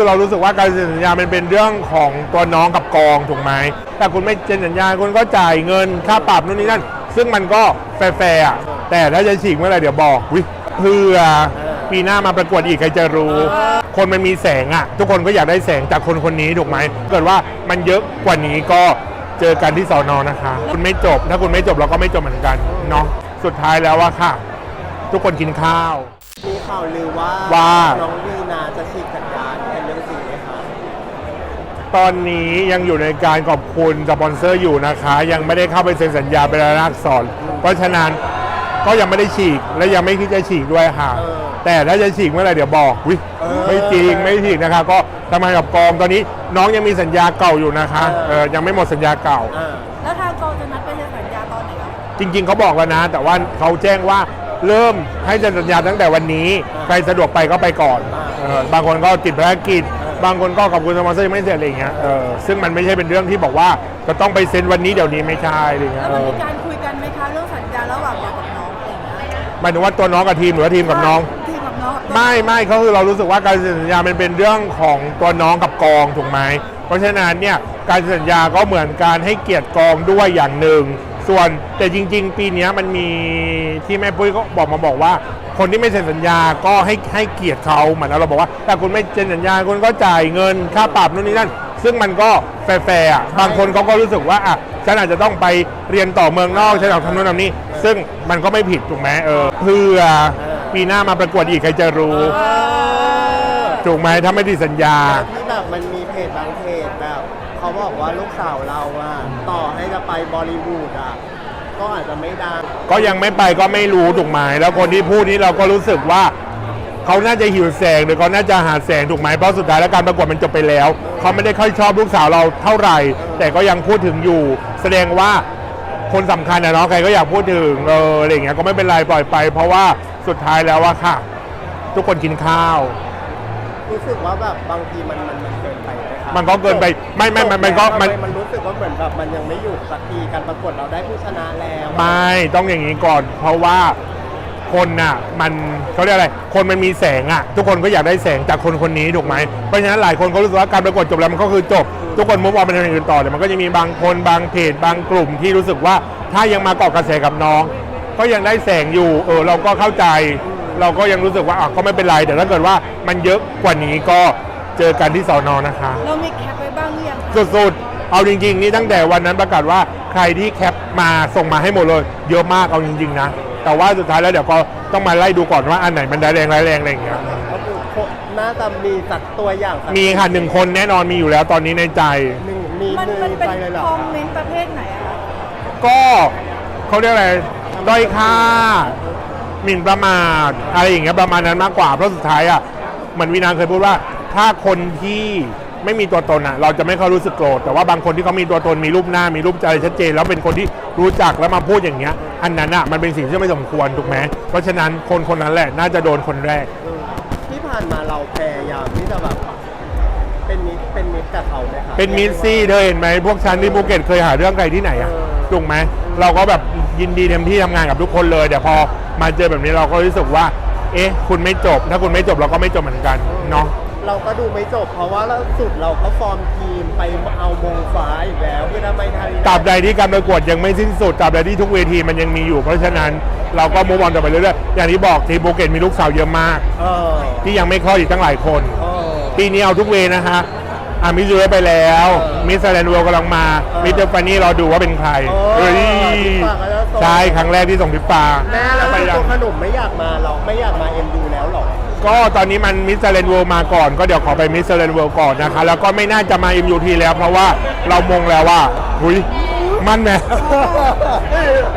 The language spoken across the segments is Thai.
คือเรารู้สึกว่าการเซ็นสัญญามันเป็นเรื่องของตัวน้องกับกองถูกไหมแต่คุณไม่เซ็นสัญญาคุณก็จ่ายเงินค่าปรับนู่นนี่นั่น ซึ่งมันก็แฟร์ๆอะแต่ถ้าจะฉีกเมื่อไหร่เดี๋ยวบอกวิเพื่อปีหน้ามาประกวดอีกใครจะรู้ คนมันมีแสงอะทุกคนก็อยากได้แสงจากคนคนนี้ถูกไหมเกิดว่ามันเยอะกว่านี้ก็เจอกันที่สอนอนะคะ คุณไม่จบ ถ้าคุณไม่จบเราก็ไม่จบเหมือนกันเนาะสุดท้ายแล้วว่าค่ะ ทุกคนกินข้าว มีข่าวลือว่าว่า น้องวีนาจะฉีกสัญญาเป็นเรื่องจริงไหมคะ ตอนนี้ยังอยู่ในการขอบคุณสปอนเซอร์อยู่นะคะ ยังไม่ได้เข้าไปเซ็นสัญญาเป็นรายลักษณ์อักษรเพราะฉะนั้นก็ยังไม่ได้ฉีกและยังไม่คิดจะฉีกด้วยค่ะ แต่ถ้าจะฉีกเมื่อไหร่เดี๋ยวบอกวิไม่จริงไม่ฉีกนะคะก็ทำงานกับกองตอนนี้น้องยังมีสัญญาเก่าอยู่นะคะเออยังไม่หมดสัญญาเก่าอ่าแล้วทางกองจะนัดไปเซ็นสัญญาตอนไหนครับจริง ๆเขาบอกแล้วนะ แต่ว่าเขาแจ้งว่าเริ่มให้เซ็นสัญญาตั้งแต่วันนี้ ใครสะดวกไปก็ไปก่อนเออบางคนก็ติดภารกิจ บางคนก็ขอบคุณสปอนเซอร์ยังไม่เสร็จอะไรอย่างเงี้ยเออซึ่งมันไม่ใช่เป็นเรื่องที่บอกว่าจะต้องไปเซ็นวันนี้เดี๋ยวนี้ไม่ใช่อะไรเงี้แล้ยวเอมันอมีการคุยกันไหมคะเรื่องสัญญาระหว่างเรากับน้องอะไรอย่างเงี้ยหมายถึงว่าตัวน้องกับทีมหรือว่าทีมกับน้อง ทีมกับน้องไม่ไม่เขาคือเรารู้สึกว่าการเซ็นสัญญามันเป็นเรื่องของตัวน้องกับกองถูกไหมเพราะฉะนั้นเนี่ยการเซ็นสัญญาก็เหมือนการให้เกียรติกองด้วยอย่างหนึ่งส่วนแต่จริง ๆ ปีเนี้ยมันมีที่แม่ปุ้ยก็บอกมาบอกว่า คนที่ไม่เซ็นสัญญาก็ให้ให้เกียรติเขาเหมือนเราบอกว่า ถ้าคุณไม่เซ็นสัญญาคุณก็จ่ายเงินค่าปรับนู่นนี่นั่น ซึ่งมันก็แฟร์ๆอะบางคนเขาก็รู้สึกว่าอะฉันอาจจะต้องไปเรียนต่อเมืองนอกฉันอยากทำนู่นทำนี่ซึ่งมันก็ไม่ผิดถูกไหมเออเพื่อปีหน้ามาประกวดอีกใครจะรู้เออถูกไหมถ้าไม่ได้สัญญาแต่ที่แบบมันมีเพจบางเพจแบบเขาบอกว่าลูกสาวเราอะต่อให้จะไปบอลิวูดอะ ก็อาจจะไม่ดังก็ยังไม่ไปก็ไม่รู้ถูกไหมแล้วคนที่พูดนี้เราก็รู้สึกว่าเขาน่าจะหิวแสงหรือเขาน่าจะหาแสงถูกไหมเพราะสุดท้ายแล้วการประกวดมันจบไปแล้วเขาไม่ได้ค่อยชอบลูกสาวเราเท่าไหร่ แต่ก็ยังพูดถึงอยู่ แสดงว่าคนสำคัญนะเนาะใครก็อยากพูดถึงเอออะไรอย่างเงี้ยก็ไม่เป็นไรปล่อยไป เพราะว่าสุดท้ายแล้วว่าค่ะ ทุกคนกินข้าว รู้สึกว่าแบบบางทีมันมันมันเกินไปไห มครับมันก็เกินไปไม่ไม่มันมันก็มันทำไมันรู้สึกว่าเหมือนแบบมันยังไม่หยุดสักทีการประกวดเราได้ผู้ชนะแล้วไม่ต้องอย่างนี้ก่อน เพราะว่าคนน่ะมันเขาเรียกอะไร คนมันมีแสงอะ ทุกคนก็อยากได้แสงจากคนคนนี้ถูกไหมเพราะฉะนั้นหลายคนก็รู้สึกว่าการประกวดจบแล้วมันก็คือจบ ทุกคนมุกออนไปทางอื่นต่อแต่มันก็จะมีบางคนบางเพจบางกลุ่มที่รู้สึกว่าถ้ายังมาเกาะกระแสกับน้อง ก็ยังได้แสงอยู่เออเราก็เข้าใจ เราก็ยังรู้สึกว่าอะก็ไม่เป็นไรแต่ถ้าเกิดว่ามันเยอะกว่านี้ก็ เจอกันที่สอนอนะคะ เรามีแคปไว้บ้างหรือยังคะสุดๆ เอาจริงๆ นี่ตั้งแต่วันนั้นประกาศว่าใครที่แคปมาส่งมาให้หมดเลย เยอะมากเอาจริงๆนะ แต่ว่าสุดท้ายแล้วเดี๋ยวก็ต้องมาไล่ดูก่อนว่าอันไหนมันได้แรงร้ายแรงอะไรอย่างเงี้ย ก็คือน่าจะมีสักตัวอย่างสักมีค่ะหนึ่งคนแน่นอนมีอยู่แล้วตอนนี้ในใจ หนึ่งมีมันหนึ่งมันเป็นใจเลยเหรอคอมเมนต์ประเภทไหนอะคะก็เขาเรียกอะไรด้อยค่าหมิ่นประมาทอะไรอย่างเงี้ยประมาณนั้นมากกว่าเพราะสุดท้ายอะเหมือนวีนาเคยพูดว่า ถ้าคนที่ไม่มีตัวตนอะเราจะไม่ค่อยรู้สึกโกรธแต่ว่าบางคนที่เขามีตัวตนมีรูปหน้ามีรูปใจชัดเจน แล้วเป็นคนที่รู้จักแล้วมาพูดอย่างเงี้ย อันนั้นอะมันเป็นสิ่งที่ไม่สมควรถูกไหมเพราะฉะนั้นคนคนนั้นแหละน่าจะโดนคนแรกเออที่ผ่านมาเราพยายามที่จะแบบเป็นมิตรเป็นมิตรกับเขาไหมครับเป็นมิสซี่เธอเห็นไหมพวกฉันที่ภูเก็ตเคยหาเรื่องใครที่ไหนอะเออถูกไหมเราก็แบบยินดีเต็มที่ทำงานกับทุกคนเลยแต่พอมาเจอแบบนี้เราก็รู้สึกว่า เอ๊ะ คุณไม่จบ ถ้าคุณไม่จบเราก็ไม่จบเหมือนกันเนาะ เราก็ดูไม่จบ เพราะว่าล่าสุดเราก็ฟอร์มทีมไปเอามงฟ้าอีกแล้วเพื่อทำไมไทยตราบใดที่การประกวดยังไม่สิ้นสุดตราบใดที่ทุกเวทีมันยังมีอยู่ เพราะฉะนั้นเราก็มูฟออนต่อไปเรื่อยๆอย่างที่บอกทีมภูเก็ตมีลูกสาวเยอะมาก เออที่ยังไม่คลอดอีกตั้งหลายคน เออ ปีนี้เอาทุกเวนะคะอ่ามิสซูเรไปแล้ว เออมิสแลนด์เวลกำลังมา เออมิสเตอร์ฟานี่รอดูว่าเป็นใครเออเฮ้ยทิปปาก็จะส่ง ใช่ครั้งแรกที่ส่งทิปปาแม่แล้วไปยัตังวขนมไม่อยากมาหรอกไม่อยากมาเอ็มดูแล้วหรอก ก็ตอนนี้มันมิสเซเลนเวิลมาก่อน ก็เดี๋ยวขอไปมิสเซเลนเวิลก่อนนะคะแล้วก็ไม่น่าจะมา MUT แล้วเพราะว่าเรามงแล้วว่าหุยมั่นไหม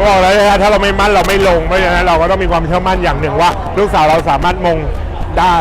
บอกแล้วนะถ้าเราไม่มั่นเราไม่ลงเพราะฉะนั้นเราก็ต้องมีความเชื่อมั่นอย่างหนึ่งว่า ลูกสาวเราสามารถมงได้